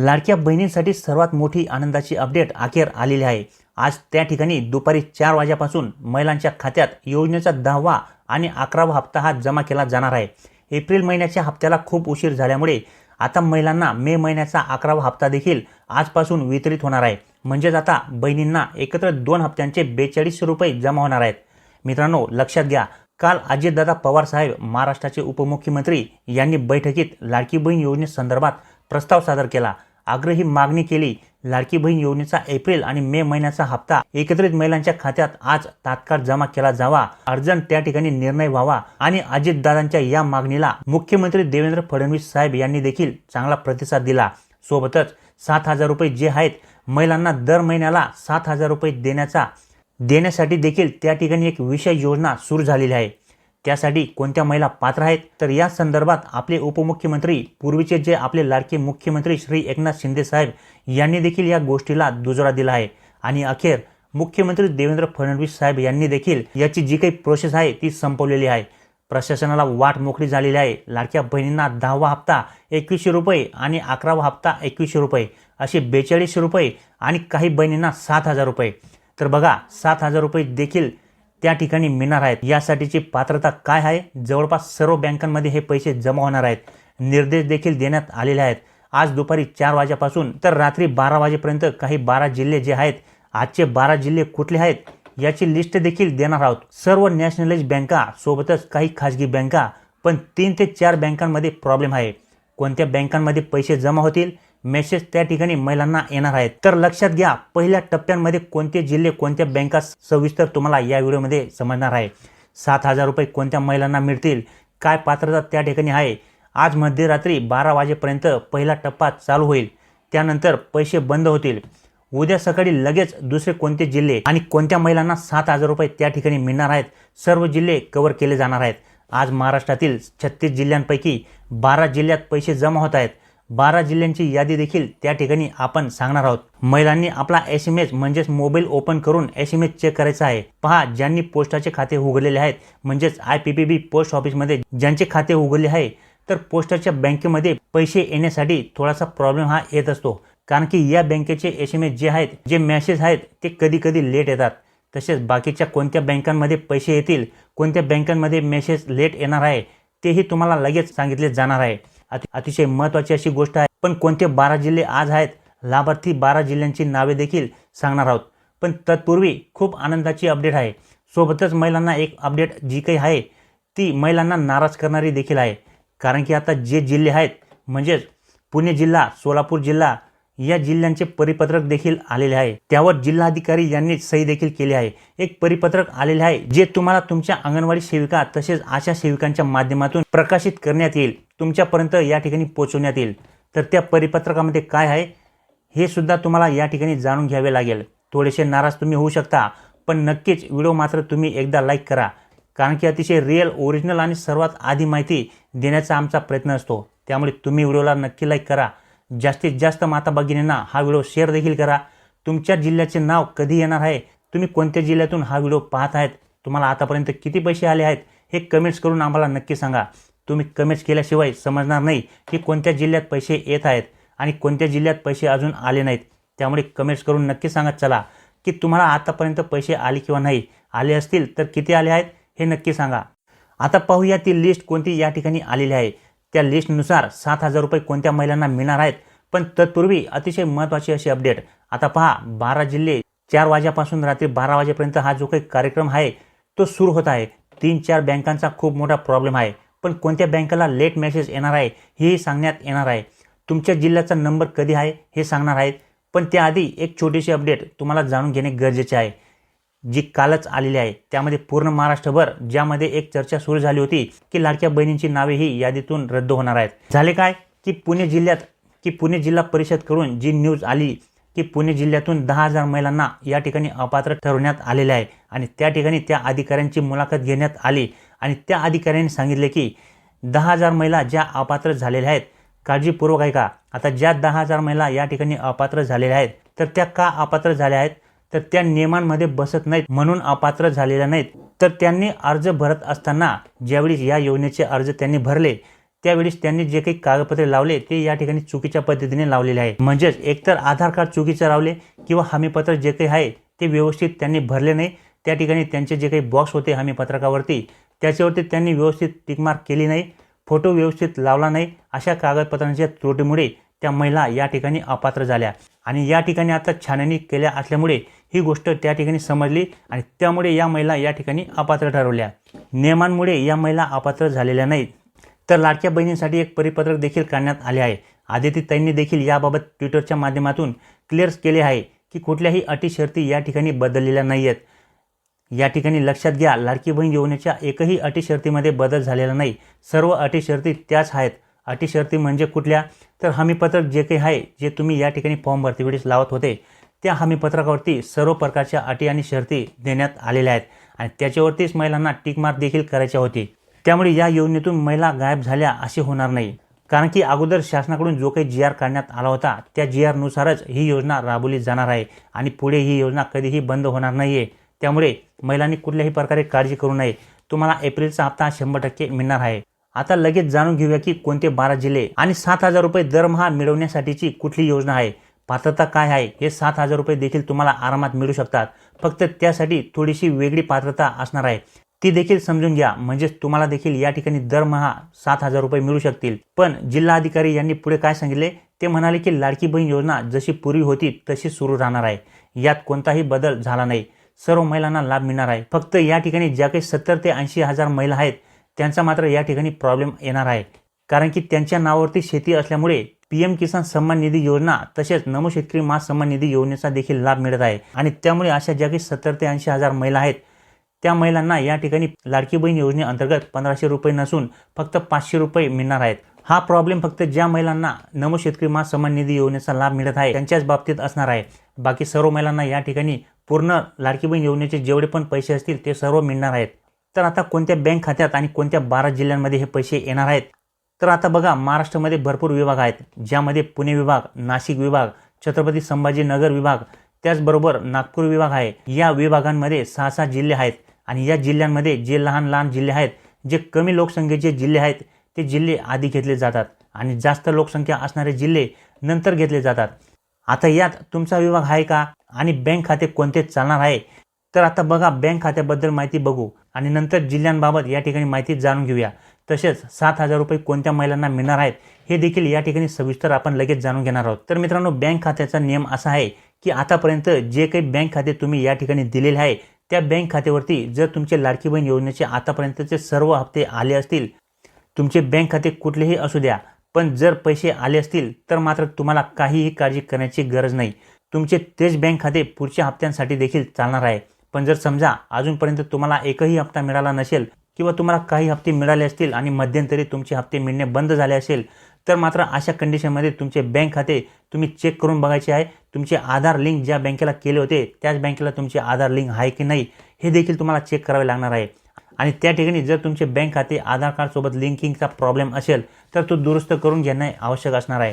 लाडक्या बहिणींसाठी सर्वात मोठी आनंदाची अपडेट अखेर आलेली आहे. आज त्या ठिकाणी दुपारी चार वाजेपासून महिलांच्या खात्यात योजनेचा दहावा आणि अकरावा हप्ता हा जमा केला जाणार आहे. एप्रिल महिन्याच्या हप्त्याला खूप उशीर झाल्यामुळे आता महिलांना मे महिन्याचा अकरावा हप्ता देखील आजपासून वितरित होणार आहे. म्हणजेच आता बहिणींना एकत्र दोन हप्त्यांचे बेचाळीसशे रुपये जमा होणार आहेत. मित्रांनो लक्षात घ्या काल अजितदादा पवार साहेब महाराष्ट्राचे उपमुख्यमंत्री यांनी बैठकीत लाडकी बहीण योजनेसंदर्भात प्रस्ताव सादर केला. आग्रही मागणी केली. लाडकी बहीण योजनेचा एप्रिल आणि मे महिन्याचा हप्ता एकत्रित महिलांच्या खात्यात आज तात्काळ जमा केला जावा. अर्जंट त्या ठिकाणी निर्णय व्हावा आणि अजितदादांच्या या मागणीला मुख्यमंत्री देवेंद्र फडणवीस साहेब यांनी देखील चांगला प्रतिसाद दिला. सोबतच सात हजार रुपये जे आहेत महिलांना दर महिन्याला सात हजार रुपये देण्याचा देण्यासाठी देखील त्या ठिकाणी एक विशेष योजना सुरू झालेली आहे. त्यासाठी कोणत्या महिला पात्र आहेत? तर या संदर्भात आपले उपमुख्यमंत्री पूर्वीचे जे आपले लाडके मुख्यमंत्री श्री एकनाथ शिंदे साहेब यांनी देखील या गोष्टीला दुजोरा दिला आहे. आणि अखेर मुख्यमंत्री देवेंद्र फडणवीस साहेब यांनी देखील याची जी काही प्रोसेस आहे ती संपवलेली आहे. प्रशासनाला वाट मोकळी झालेली आहे. लाडक्या बहिणींना दहावा हप्ता एकवीसशे रुपये आणि अकरावा हप्ता एकवीसशे रुपये असे बेचाळीसशे रुपये आणि काही बहिणींना सात हजार रुपये. तर बघा सात हजार रुपये देखील त्या ठिकाणी मिळणार आहेत. यासाठीची पात्रता काय आहे? जवळपास सर्व बँकांमध्ये हे पैसे जमा होणार आहेत. निर्देश देखील देण्यात आलेले आहेत. आज दुपारी चार वाजेपासून तर रात्री बारा वाजेपर्यंत काही बारा जिल्हे जे आहेत आजचे बारा जिल्हे कुठले आहेत याची लिस्ट देखील देणार आहोत. सर्व नॅशनलाइज बँका सोबतच काही खाजगी बँका पण तीन ते चार बँकांमध्ये प्रॉब्लेम आहे. कोणत्या बँकांमध्ये पैसे जमा होतील? मेसेज त्या ठिकाणी महिलांना येणार आहेत. तर लक्षात घ्या पहिल्या टप्प्यांमध्ये कोणते जिल्हे कोणत्या बँका सविस्तर तुम्हाला या व्हिडिओमध्ये समजणार आहे. सात हजार रुपये कोणत्या महिलांना मिळतील? काय पात्रता त्या ठिकाणी आहे? आज मध्यरात्री बारा वाजेपर्यंत पहिला टप्पा चालू होईल. त्यानंतर पैसे बंद होतील. उद्या सकाळी लगेच दुसरे कोणते जिल्हे आणि कोणत्या महिलांना सात हजार रुपये त्या ठिकाणी मिळणार आहेत? सर्व जिल्हे कव्हर केले जाणार आहेत. आज महाराष्ट्रातील छत्तीस जिल्ह्यांपैकी बारा जिल्ह्यात पैसे जमा होत आहेत. बारा जिल्ह्यांची यादी देखील त्या ठिकाणी आपण सांगणार आहोत. महिलांनी आपला एस एम एस म्हणजेच मोबाईल ओपन करून एस एम एस चेक करायचा आहे. पहा ज्यांनी पोस्टाचे खाते उघडलेले आहेत म्हणजेच I P P B post ऑफिसमध्ये ज्यांचे खाते उघडले आहे तर पोस्टाच्या बँकेमध्ये पैसे येण्यासाठी थोडासा प्रॉब्लेम हा येत असतो. कारण की या बँकेचे एस एम एस जे आहेत जे मॅसेज आहेत ते कधी कधी लेट येतात. तसेच बाकीच्या कोणत्या बँकांमध्ये पैसे येतील कोणत्या बँकांमध्ये मेसेज लेट येणार आहे तेही तुम्हाला लगेच सांगितले जाणार आहे. अतिशय महत्त्वाची अशी गोष्ट आहे. पण कोणते बारा जिल्हे आज आहेत? लाभार्थी बारा जिल्ह्यांची नावे देखील सांगणार आहोत. पण तत्पूर्वी खूप आनंदाची अपडेट आहे. सोबतच महिलांना एक अपडेट जी काही आहे ती महिलांना नाराज करणारी देखील आहे. कारण की आता जे जिल्हे आहेत म्हणजेच पुणे जिल्हा सोलापूर जिल्हा या जिल्ह्यांचे परिपत्रक देखील आलेले आहे. त्यावर जिल्हाधिकारी यांनी सही देखील केली आहे. एक परिपत्रक आलेले आहे जे तुम्हाला तुमच्या अंगणवाडी सेविका तसेच आशा सेविकांच्या माध्यमातून प्रकाशित करण्यात येईल. तुमच्यापर्यंत या ठिकाणी पोचवण्यात येईल. तर त्या परिपत्रकामध्ये काय आहे हे सुद्धा तुम्हाला या ठिकाणी जाणून घ्यावे लागेल. थोडेसे नाराज तुम्ही होऊ शकता पण नक्कीच व्हिडिओ मात्र तुम्ही एकदा लाईक करा. कारण की अतिशय रिअल ओरिजिनल आणि सर्वात आधी माहिती देण्याचा आमचा प्रयत्न असतो. त्यामुळे तुम्ही व्हिडिओला नक्की लाईक करा. जास्तीत जास्त माता भगिनींना हा व्हिडिओ शेअर देखील करा. तुमच्या जिल्ह्याचे नाव कधी येणार आहे तुम्ही कोणत्या जिल्ह्यातून हा व्हिडिओ पाहत आहेत तुम्हाला आतापर्यंत किती पैसे आले आहेत हे कमेंट्स करून आम्हाला नक्की सांगा. तुम्ही कमेंट्स केल्याशिवाय समजणार नाही की कोणत्या जिल्ह्यात पैसे येत आहेत आणि कोणत्या जिल्ह्यात पैसे अजून आले नाहीत. त्यामुळे कमेंट्स करून नक्की सांगत चला की तुम्हाला आतापर्यंत पैसे आले किंवा नाही. आले असतील तर किती आले आहेत हे नक्की सांगा. आता पाहूया ती लिस्ट कोणती या ठिकाणी आलेली आहे. त्या लिस्टनुसार सात हजार रुपये कोणत्या महिलांना मिळणार आहेत? पण तत्पूर्वी अतिशय महत्त्वाची अशी अपडेट आता पहा बारा जिल्हे चार वाजेपासून रात्री बारा वाजेपर्यंत हा जो काही कार्यक्रम आहे तो सुरू होत आहे. तीन चार बँकांचा खूप मोठा प्रॉब्लेम आहे. पण कोणत्या बँकेला लेट मेसेज येणार आहे हेही सांगण्यात येणार आहे. तुमच्या जिल्ह्याचा नंबर कधी आहे हे सांगणार आहेत. पण त्याआधी एक छोटीशी अपडेट तुम्हाला जाणून घेणे गरजेचे आहे. जी कालच आलेली आहे त्यामध्ये पूर्ण महाराष्ट्रभर ज्यामध्ये एक चर्चा सुरू झाली होती की लाडक्या बहिणींची नावे ही यादीतून रद्द होणार आहेत. झाले काय? की पुणे जिल्ह्यात की पुणे जिल्हा परिषदकडून जी न्यूज आली की पुणे जिल्ह्यातून दहा हजार महिलांना या ठिकाणी अपात्र ठरवण्यात आलेले आहे आणि त्या ठिकाणी त्या अधिकाऱ्यांची मुलाखत घेण्यात आली. आणि त्या अधिकाऱ्यांनी सांगितले की दहा हजार महिला ज्या अपात्र झालेल्या आहेत काळजीपूर्वक ऐका. आता ज्या दहा हजार महिला या ठिकाणी अपात्र झालेल्या आहेत तर त्या का अपात्र झाल्या आहेत? तर त्या नियमांमध्ये बसत नाहीत म्हणून अपात्र झालेल्या नाहीत. तर त्यांनी अर्ज भरत असताना ज्यावेळी या योजनेचे अर्ज त्यांनी भरले त्यावेळेस त्यांनी जे काही कागदपत्रे लावले ते या ठिकाणी चुकीच्या पद्धतीने लावलेले आहे. म्हणजेच एकतर आधार कार्ड चुकीचं लावले किंवा हमीपत्र जे काही आहे ते व्यवस्थित त्यांनी भरले नाही त्या ठिकाणी त्यांचे जे काही बॉक्स होते हमीपत्रकावरती त्याच्यावरती त्यांनी व्यवस्थित टिकमार्क केली नाही फोटो व्यवस्थित लावला नाही अशा कागदपत्रांच्या त्रुटीमुळे त्या महिला या ठिकाणी अपात्र झाल्या. आणि या ठिकाणी आता छाननी केल्या असल्यामुळे ही गोष्ट त्या ठिकाणी समजली आणि त्यामुळे या महिला या ठिकाणी अपात्र ठरवल्या. नियमांमुळे या महिला अपात्र झालेल्या नाहीत. तर लाडक्या बहिणींसाठी एक परिपत्रक देखील काढण्यात आले आहे. आदिती ताईंनी देखील याबाबत ट्विटरच्या माध्यमातून क्लिअर्स केले आहे की कुठल्याही अटी शर्ती या ठिकाणी बदललेल्या नाही आहेत या ठिकाणी लक्षात घ्या लाडकी बहीण योजनेच्या एकही अटी शर्तीमध्ये बदल झालेला नाही. सर्व अटी शर्ती त्याच आहेत. अटी शर्ती म्हणजे कुठल्या? तर हमीपत्रक जे काही आहे जे तुम्ही या ठिकाणी फॉर्म भरती वेळेस लावत होते त्या हमीपत्रकावरती सर्व प्रकारच्या अटी आणि शर्ती देण्यात आलेल्या आहेत आणि त्याच्यावरतीच महिलांना टिकमार्क देखील करायच्या होती. त्यामुळे या योजनेतून महिला गायब झाल्या असे होणार नाही. कारण की अगोदर शासनाकडून जो काही जी आर काढण्यात आला होता त्या जी आरनुसारच ही योजना राबवली जाणार आहे आणि पुढे ही योजना कधीही बंद होणार नाही आहे त्यामुळे महिलांनी कुठल्याही प्रकारे काळजी करू नये. तुम्हाला एप्रिलचा हप्ता शंभर टक्के मिळणार आहे. आता लगेच जाणून घेऊया की कोणते बारा जिल्हे आणि सात हजार रुपये दरमहा मिळवण्यासाठीची कुठली योजना आहे. पात्रता काय आहे? हे सात हजार रुपये देखील तुम्हाला आरामात मिळू शकतात. फक्त त्यासाठी थोडीशी वेगळी पात्रता असणार आहे. ती देखील समजून घ्या. म्हणजेच तुम्हाला देखील या ठिकाणी दरमहा सात हजार रुपये मिळू शकतील. पण जिल्हाधिकारी यांनी पुढे काय सांगितले? ते म्हणाले की लाडकी बहीण योजना जशी पूर्वी होती तशी सुरू राहणार आहे. यात कोणताही बदल झाला नाही. सर्व महिलांना लाभ मिळणार आहे. फक्त या ठिकाणी ज्या काही सत्तर ते ऐंशी हजार महिला आहेत त्यांचा मात्र या ठिकाणी प्रॉब्लेम येणार आहे. कारण की त्यांच्या नावावरती शेती असल्यामुळे पी एम किसान सन्मान निधी योजना तसेच नमो शेतकरी मा सन्मान निधी योजनेचा देखील लाभ मिळत आहे. आणि त्यामुळे अशा ज्या काही सत्तर ते ऐंशी हजार महिला आहेत त्या महिलांना या ठिकाणी लाडकी बहीण योजनेअंतर्गत पंधराशे रुपये नसून फक्त पाचशे रुपये मिळणार आहेत. हा प्रॉब्लेम फक्त ज्या महिलांना नमो शेतकरी मा सन्मान निधी योजनेचा लाभ मिळत आहे त्यांच्याच बाबतीत असणार आहे. बाकी सर्व महिलांना या ठिकाणी पूर्ण लाडकी बहीण योजनेचे जेवढे पण पैसे असतील ते सर्व मिळणार आहेत. तर आता कोणत्या बँक खात्यात आणि कोणत्या बारा जिल्ह्यांमध्ये हे पैसे येणार आहेत? तर आता बघा महाराष्ट्रामध्ये भरपूर विभाग आहेत ज्यामध्ये पुणे विभाग नाशिक विभाग छत्रपती संभाजीनगर विभाग त्याचबरोबर नागपूर विभाग आहे. या विभागांमध्ये सहा सहा जिल्हे आहेत आणि या जिल्ह्यांमध्ये जे लहान लहान जिल्हे आहेत जे कमी लोकसंख्येचे जिल्हे आहेत ते जिल्हे आधी घेतले जातात आणि जास्त लोकसंख्या असणारे जिल्हे नंतर घेतले जातात. आता यात तुमचा विभाग आहे का? आणि बँक खाते कोणते चालणार आहे? तर आता बघा बँक खात्याबद्दल माहिती बघू आणि नंतर जिल्ह्यांबाबत या ठिकाणी माहिती जाणून घेऊया. तसेच सात हजार रुपये कोणत्या महिलांना मिळणार आहेत हे देखील या ठिकाणी सविस्तर आपण लगेच जाणून घेणार आहोत. तर मित्रांनो बँक खात्याचा नियम असा आहे की आतापर्यंत जे काही बँक खाते तुम्ही या ठिकाणी दिलेले आहे त्या बँक खात्यावरती जर तुमचे लाडकी बहीण योजनेचे आतापर्यंतचे सर्व हप्ते आले असतील तुमचे बँक खाते कुठलेही असू द्या पण जर पैसे आले असतील तर मात्र तुम्हाला काहीही काळजी करण्याची गरज नाही. तुमचे तेच बँक खाते पुढच्या हप्त्यांसाठी देखील चालणार आहे. पण जर समजा अजूनपर्यंत तुम्हाला एकही हप्ता मिळाला नसेल किंवा तुम्हाला काही हप्ते मिळाले असतील आणि मध्यंतरी तुमचे हप्ते मिळणे बंद झाले असेल तर मात्र अशा कंडिशनमध्ये तुमचे बँक खाते तुम्ही चेक करून बघायचे आहे. तुमचे आधार लिंक ज्या बँकेला केले होते त्याच बँकेला तुमचे आधार लिंक आहे की नाही हे देखील तुम्हाला चेक करावे लागणार आहे. आणि त्या ठिकाणी जर तुमचे बँक खाते आधार कार्डसोबत लिंकिंगचा प्रॉब्लेम असेल तर तो दुरुस्त करून घेणे आवश्यक असणार आहे.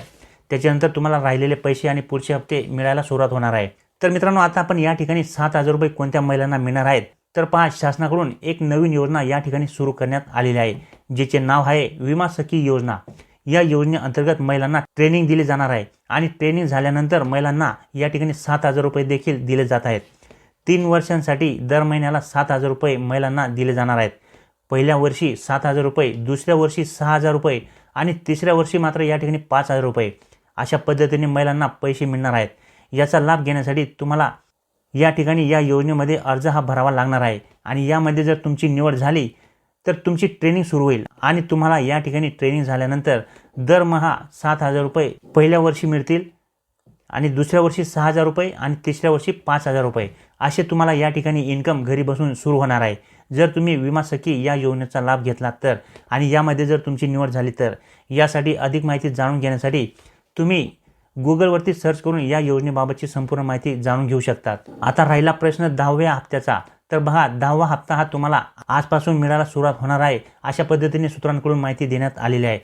त्याच्यानंतर तुम्हाला राहिलेले पैसे आणि पुढचे हप्ते मिळायला सुरुवात होणार आहे. तर मित्रांनो आता आपण या ठिकाणी सात हजार रुपये कोणत्या महिलांना मिळणार आहेत? तर पहा शासनाकडून एक नवीन योजना या ठिकाणी सुरू करण्यात आलेली आहे जिचे नाव आहे विमा सखी योजना. या योजनेअंतर्गत महिलांना ट्रेनिंग दिली जाणार आहे आणि ट्रेनिंग झाल्यानंतर महिलांना या ठिकाणी सात हजार रुपये देखील दिले जात आहेत. तीन वर्षांसाठी दर महिन्याला सात हजार रुपये महिलांना दिले जाणार आहेत. पहिल्या वर्षी सात हजार रुपये दुसऱ्या वर्षी सहा हजार रुपये आणि तिसऱ्या वर्षी मात्र या ठिकाणी पाच हजार रुपये. अशा पद्धतीने महिलांना पैसे मिळणार आहेत. याचा लाभ घेण्यासाठी तुम्हाला या ठिकाणी या योजनेमध्ये अर्ज हा भरावा लागणार आहे. आणि यामध्ये जर तुमची निवड झाली तर तुमची ट्रेनिंग सुरू होईल. आणि तुम्हाला या ठिकाणी ट्रेनिंग झाल्यानंतर दरमहा सात हजार रुपये पहिल्या वर्षी मिळतील आणि दुसऱ्या वर्षी सहा हजार रुपये आणि तिसऱ्या वर्षी पाच हजार रुपये. असे तुम्हाला या ठिकाणी इन्कम घरी बसून सुरू होणार आहे. जर तुम्ही विमा सखी या योजनेचा लाभ घेतला तर आणि यामध्ये जर तुमची निवड झाली तर यासाठी अधिक माहिती जाणून घेण्यासाठी तुम्ही गुगलवरती सर्च करून या योजनेबाबतची संपूर्ण माहिती जाणून घेऊ शकतात. आता राहिला प्रश्न दहाव्या हप्त्याचा. तर बघा दहावा हप्ता हा तुम्हाला आजपासून मिळायला सुरुवात होणार आहे अशा पद्धतीने सूत्रांकडून माहिती देण्यात आलेली आहे.